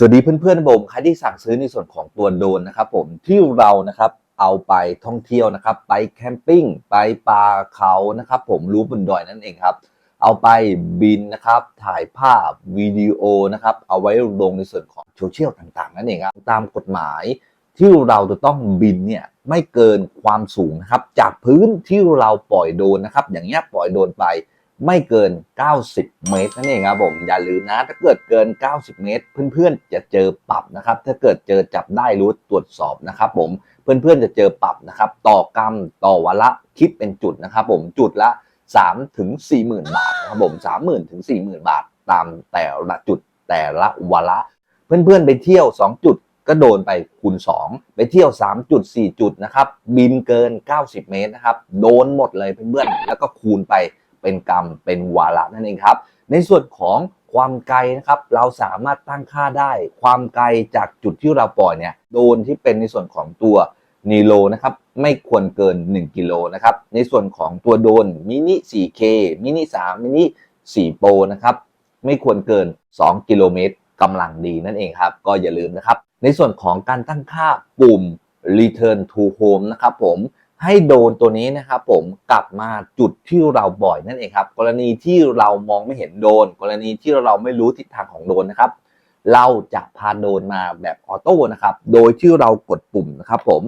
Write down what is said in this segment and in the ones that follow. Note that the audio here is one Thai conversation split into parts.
สวัสดีเพื่อนๆผมใครที่สั่งซื้อในส่วนของตัวโดรนนะครับผมที่เรานะครับเอาไปท่องเที่ยวนะครับ ไปแคมปิ้งไปป่าเขานะครับ ผมรู้บนดอยนั่นเองครับ เอาไปบินนะครับถ่ายภาพวิดีโอนะครับ เอาไว้ลงในส่วนของโซเชียลต่างๆ นั่นเองครับตามกฎหมายที่เราจะต้องบินเนี่ยไม่เกินความสูงนะครับ จากพื้นที่เราปล่อยโดรนนะครับ อย่างเงี้ยปล่อยโดรนไป ไม่เกิน 90 เมตรนั่นเองครับผมอย่าลืมนะ ถ้าเกิดเกิน 90 เมตร เพื่อนๆจะเจอปรับนะครับ ถ้าเกิดเจอจับได้รู้ตรวจสอบนะครับผมเพื่อนๆจะเจอปรับนะครับ ต่อกรรมต่อวันละคิดเป็นจุดนะครับ ผมจุดละ3ถึง40,000 บาทนะครับผม30,000ถึง40,000 บาท ตามแต่ละจุดแต่ละวันละ เพื่อนๆไปเที่ยว 2 จุดก็โดนไปคูณ 2 ไปเที่ยว 3 จุด 4 จุดนะครับบินเกิน 90 เมตรนะครับโดนหมดเลยเพื่อนๆแล้วก็คูณไป เป็นกรรม เป็นวาระนั่นเองครับ ในส่วนของความไกลนะครับเราสามารถตั้งค่าได้ ความไกลจากจุดที่เราปล่อยเนี่ยโดนที่เป็นในส่วนของตัวนีโลนะครับไม่ควรเกิน 1 กิโลนะครับในส่วนของตัวโดนมินิ 4K มินิ 3 มินิ 4 โปรนะครับไม่ควรเกิน 2 กิโลเมตรกำลังดีนั่นเองครับ ก็อย่าลืมนะครับ ในส่วนของการตั้งค่าปุ่ม return to home นะครับผม ให้โดนตัวนี้นะครับผมกลับมาจุดที่เราบ่อยนั่นเองครับ กรณีที่เรามองไม่เห็นโดน กรณีที่เราไม่รู้ทิศทางของโดนนะครับ เราจะพาโดนมาแบบออโต้นะครับ โดยที่เรากดปุ่มนะครับผม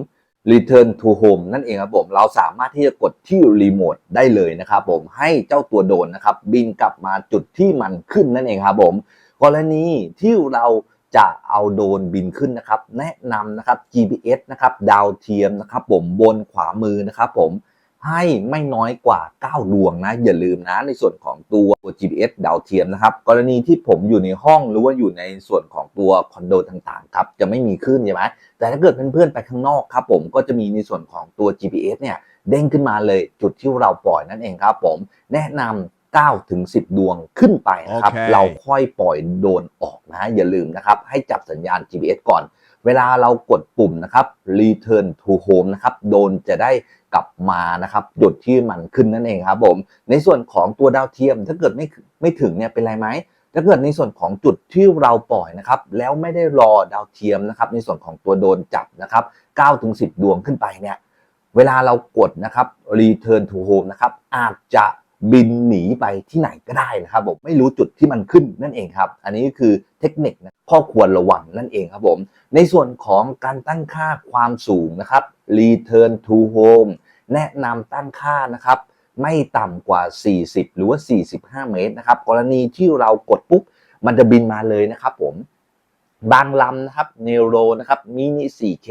return to home นั่นเองครับผม เราสามารถที่จะกดที่รีโมทได้เลยนะครับผมให้เจ้าตัวโดนนะครับ บินกลับมาจุดที่มันขึ้นนั่นเองครับผม กรณีที่เรา จะเอาโดนบินขึ้นนะครับ แนะนำนะครับ GPS นะครับดาวเทียมนะครับผมบนขวามือนะครับผมให้ไม่น้อยกว่า 9 ดวงนะ อย่าลืมนะในส่วนของตัว GPS ดาวเทียมนะครับ กรณีที่ผมอยู่ในห้องหรือว่าอยู่ในส่วนของตัวคอนโดต่างๆครับจะไม่มีขึ้นใช่ไหมแต่ถ้าเกิดเพื่อนๆไปข้างนอกครับผมก็จะมีในส่วนของตัว GPS เนี่ยเด้งขึ้นมาเลยจุดที่เราปล่อยนั่นเองครับผมแนะนำ 9ถึง10 ดวงขึ้นไปนะครับโอเคเราค่อยปล่อยโดรนออกนะอย่าลืมนะครับ ให้จับสัญญาณ GPS ก่อน เวลาเรากดปุ่มนะครับ return to home นะครับ โดรนจะได้กลับมานะครับจุดที่มันขึ้นนั่นเองครับผม ในส่วนของตัวดาวเทียม ถ้าเกิดไม่ไม่ถึงเนี่ยเป็นไรไหมถ้าเกิดในส่วนของจุดที่เราปล่อยนะครับ แล้วไม่ได้รอดาวเทียมนะครับ ในส่วนของตัวโดรนจับนะครับ9ถึง10 ดวงขึ้นไปเนี่ย เวลาเรากดนะครับ return to home นะครับ อาจจะ บินหนีไปที่ไหนก็ได้นะครับผมไม่รู้จุดที่มันขึ้นนั่นเองครับ อันนี้คือเทคนิคนะข้อควรระวังนั่นเองครับผมในส่วนของการตั้งค่าความสูงนะครับ return to home แนะนำตั้งค่านะครับ ไม่ต่ำกว่า 40 หรือว่า 45 เมตรนะครับ กรณีที่เรากดปุ๊บ มันจะบินมาเลยนะครับผมบางลำนะครับเนโรนะครับมินิ 4K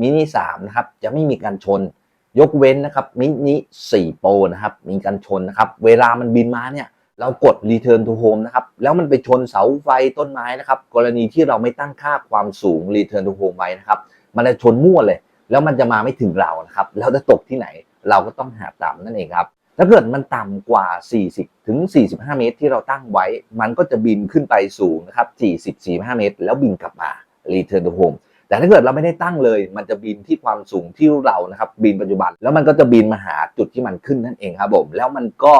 มินิ 3 นะครับ จะไม่มีการชน ยกเว้นนะครับมินิ4โปรนะครับมีการชนนะครับ เวลามันบินมาเนี่ยเรากด return to home นะครับ แล้วมันไปชนเสาไฟต้นไม้นะครับ กรณีที่เราไม่ตั้งค่าความสูง return to home ไว้นะครับ มันจะชนมั่วเลย แล้วมันจะมาไม่ถึงเรานะครับ แล้วจะตกที่ไหน เราก็ต้องหาต่ำนั่นเองครับ ถ้าเกิดมันต่ำกว่า 40 ถึง 45 เมตร ที่เราตั้งไว้ มันก็จะบินขึ้นไปสูงนะครับ 40 45 เมตร แล้วบินกลับมา return to home แต่ถ้าเกิดเราไม่ได้ตั้งเลย มันจะบินที่ความสูงที่เรานะครับ บินปัจจุบัน แล้วมันก็จะบินมาหาจุดที่มันขึ้นนั่นเองครับผม แล้วมันก็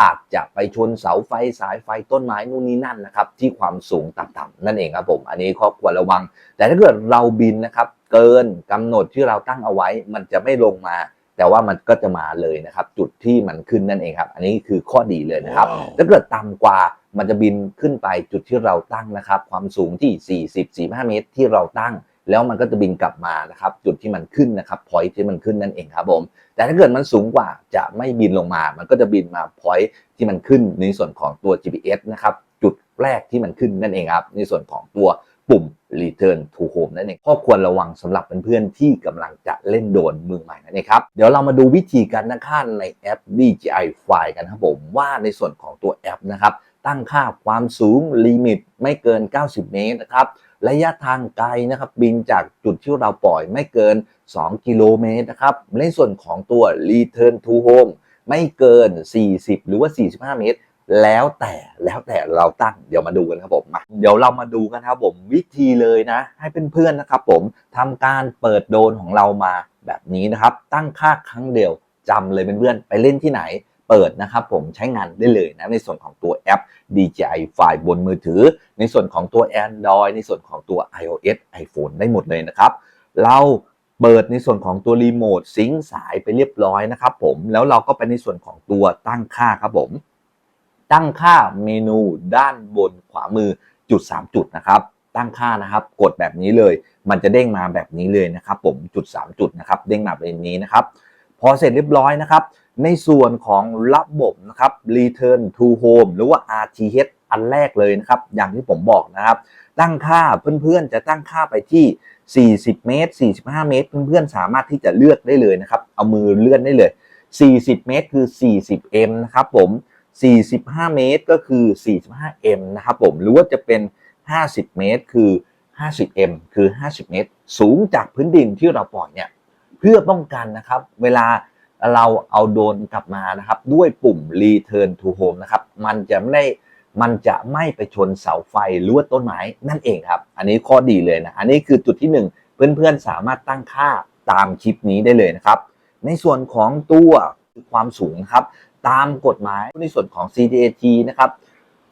อาจจะไปชนเสาไฟสายไฟต้นไม้นู่นนี่นั่นนะครับ ที่ความสูงต่ำๆนั่นเองครับผม อันนี้ข้อควรระวัง แต่ถ้าเกิดเราบินนะครับ เกินกำหนดที่เราตั้งเอาไว้ มันจะไม่ลงมาแต่ว่ามันก็จะมาเลยนะครับ จุดที่มันขึ้นนั่นเองครับ อันนี้คือข้อดีเลยนะครับว้าวถ้าเกิดต่ำกว่ามันจะบินขึ้นไปจุดที่เราตั้งนะครับ ความสูงที่ 40 45 เมตรที่เราตั้ง แล้วมันก็จะบินกลับมานะครับจุดที่มันขึ้นนะครับพอยที่มันขึ้นนั่นเองครับผมแต่ถ้าเกิดมันสูงกว่าจะไม่บินลงมา มันก็จะบินมาพอยที่มันขึ้นในส่วนของตัว GPS นะครับจุดแรกที่มันขึ้นนั่นเองครับในส่วนของตัวปุ่ม return to home นั่นเองข้อควรระวังสำหรับเพื่อนๆที่กำลังจะเล่นโดรนมือใหม่นั่นเองครับ เดี๋ยวเรามาดูวิธีการตั้งค่าในแอป DJI Fly กันครับผมว่าในส่วนของตัวแอปนะครับ ตั้งค่าความสูงลิมิตไม่เกิน 90 เมตรนะครับ ระยะทางไกลนะครับบินจากจุดที่เราปล่อยไม่เกิน 2 กิโลเมตรนะครับในส่วนของตัว return to home ไม่เกิน 40 หรือว่า 45 เมตร แล้วแต่แล้วแต่เราตั้งเดี๋ยวมาดูกันครับผมมาเดี๋ยวเรามาดูกันครับผมวิธีเลยนะ ให้เพื่อนๆนะครับผมทำการเปิดโดนของเรามาแบบนี้นะครับ ตั้งค่าครั้งเดียวจำเลยเพื่อนๆไปเล่นที่ไหน เปิดนะครับผมใช้งานได้เลยนะในส่วนของตัวแอป DJI ไฟล์บนมือถือ ในส่วนของตัว Android ในส่วนของตัว iOS iPhone ได้หมดเลยนะครับ เราเปิดในส่วนของตัวรีโมทซิงสายไปเรียบร้อยนะครับผมแล้วเราก็ไปในส่วนของตัวตั้งค่าครับผมตั้งค่าเมนูด้านบนขวามือจุด 3 จุดนะครับตั้งค่านะครับกดแบบนี้เลย มันจะเด้งมาแบบนี้เลยนะครับ ผมจุด 3 จุดนะครับเด้งมาแบบนี้นะครับ พอเสร็จเรียบร้อยนะครับ ในส่วนของระบบนะครับ Return to Home หรือว่า RTH อันแรกเลยนะครับ อย่างที่ผมบอกนะครับ ตั้งค่าเพื่อนๆ จะตั้งค่าไปที่ 40 เมตร 45 เมตร เพื่อนๆ สามารถที่จะเลือกได้เลยนะครับ เอามือเลื่อนได้เลย 40 เมตรคือ 40m นะครับผม 45 เมตรก็คือ 45m นะครับผม หรือว่าจะเป็น 50 เมตรคือ 50m คือ 50 เมตร สูงจากพื้นดินที่เราปล่อยเนี่ย เพื่อป้องกันนะครับ เวลาเราเอาโดนกลับมานะครับ ด้วยปุ่ม return to home นะครับ มันจะไม่ได้มันจะไม่ไปชนเสาไฟหรือว่าต้นไม้นั่นเองครับ อันนี้ข้อดีเลยนะ อันนี้คือจุดที่หนึ่งเพื่อนๆสามารถตั้งค่าตามคลิปนี้ได้เลยนะครับ ในส่วนของตัวความสูงนะครับ ตามกฎหมายในส่วนของ CDAT นะครับ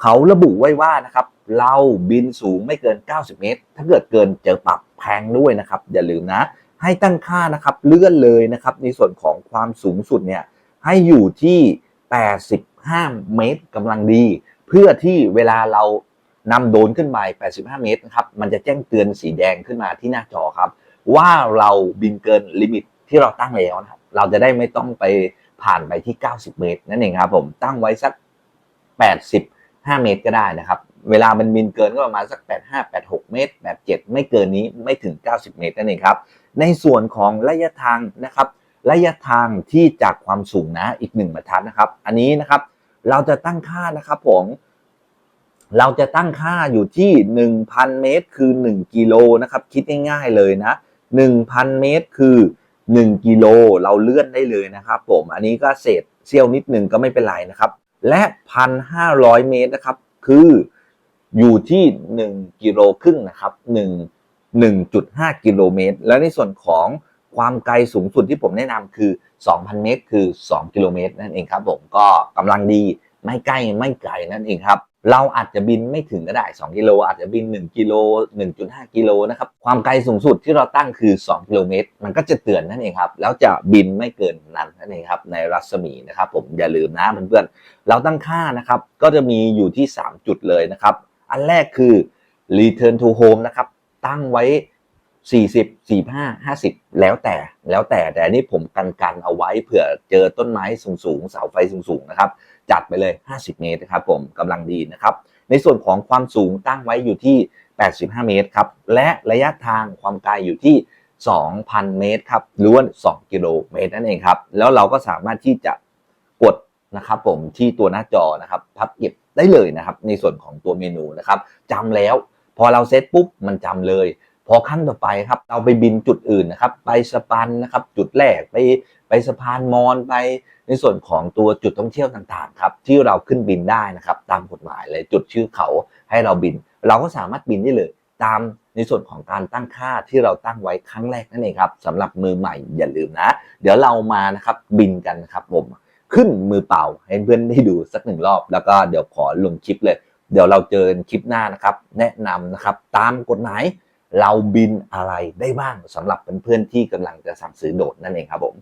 เขาระบุไว้ว่านะครับ เราบินสูงไม่เกิน 90 เมตร ถ้าเกิดเกินเจอปรับแพงด้วยนะครับ อย่าลืมนะ ให้ตั้งค่านะครับเลื่อนเลยนะครับในส่วนของความสูงสุดเนี่ยให้อยู่ที่ 85 เมตรกำลังดี เพื่อที่เวลาเรานำโดนขึ้นไป 85 เมตรนะครับมันจะแจ้งเตือนสีแดงขึ้นมาที่หน้าจอครับ ว่าเราบินเกินลิมิตที่เราตั้งแล้วนะครับเราจะได้ไม่ต้องไปผ่านไปที่ 90 เมตรนั่นเองครับผมตั้งไว้สัก 85 เมตรก็ได้นะครับ เวลามันบินเกินก็ประมาณสัก 85 86 เมตร 87 ไม่เกินนี้ไม่ถึง 90 เมตรนั่นเองครับ ในส่วนของระยะทางนะครับ ระยะทางที่จากความสูงนะอีกหนึ่งบรรทัดนะครับ อันนี้นะครับเราจะตั้งค่านะครับผมเราจะตั้งค่าอยู่ที่ 1,000 เมตร คือ 1 กิโลนะครับ คิดง่ายๆเลยนะ 1,000 เมตร คือ 1 กิโล เราเลื่อนได้เลยนะครับผม อันนี้ก็เศษเสี้ยวนิดหนึ่งก็ไม่เป็นไรนะครับ และ 1,500 เมตรนะครับ คือ อยู่ที่ 1 กิโลครึ่งนะครับ1 1.5 กิโลเมตร และในส่วนของความไกลสูงสุดที่ผมแนะนำคือ 2,000 เมตร คือ 2 กิโลเมตรนั่นเองครับผมก็กำลังดีไม่ใกล้ไม่ไกลนั่นเองครับเราอาจจะบินไม่ถึงก็ได้ 2 กิโล อาจจะบิน 1 กิโล 1.5 กิโลนะครับ ความไกลสูงสุดที่เราตั้งคือ 2 กิโลเมตร มันก็จะเตือนนั่นเองครับ แล้วจะบินไม่เกินนั้นนั่นเองครับ ในรัศมีนะครับผมอย่าลืมนะเพื่อนๆ เราตั้งค่านะครับ ก็จะมีอยู่ที่ 3 จุดเลยนะครับ อันแรกคือ return to home นะครับ ตั้งไว้ 40 45 50 แล้วแต่แล้วแต่แต่อันนี้ผมกันกันเอาไว้เผื่อเจอต้นไม้สูงๆเสาไฟสูงๆนะครับ จัดไปเลย 50 เมตรนะครับผมกำลังดีนะครับ ในส่วนของความสูงตั้งไว้อยู่ที่ 85 เมตรครับ และระยะทางความไกลอยู่ที่ 2,000 เมตรครับหรือว่า2กิโลเมตรนั่นเองครับ แล้วเราก็สามารถที่จะกดนะครับผมที่ตัวหน้าจอนะครับ พับเก็บ ได้เลยนะครับ ในส่วนของตัวเมนูนะครับจำแล้ว พอเราเซตปุ๊บมันจำเลย พอขั้นต่อไปครับเราไปบินจุดอื่นนะครับไปสปันนะครับจุดแรกไปไปสะพานมอนไปในส่วนของตัวจุดท่องเที่ยวต่างๆครับที่เราขึ้นบินได้นะครับตามกฎหมายเลยจุดชื่อเขาให้เราบิน เราก็สามารถบินได้เลยตามในส่วนของการตั้งค่าที่เราตั้งไว้ครั้งแรกนั่นเองครับสำหรับมือใหม่อย่าลืมนะ เดี๋ยวเรามานะครับบินกันนะครับผม ขึ้นมือเปล่า ให้เพื่อนได้ดูสักหนึ่งรอบ แล้วก็เดี๋ยวขอลงคลิปเลย เดี๋ยวเราเจอคลิปหน้านะครับ แนะนำนะครับ ตามกฎหมายเราบินอะไรได้บ้างสำหรับเพื่อนๆที่กำลังจะสั่งซื้อโดดนั่นเองครับผม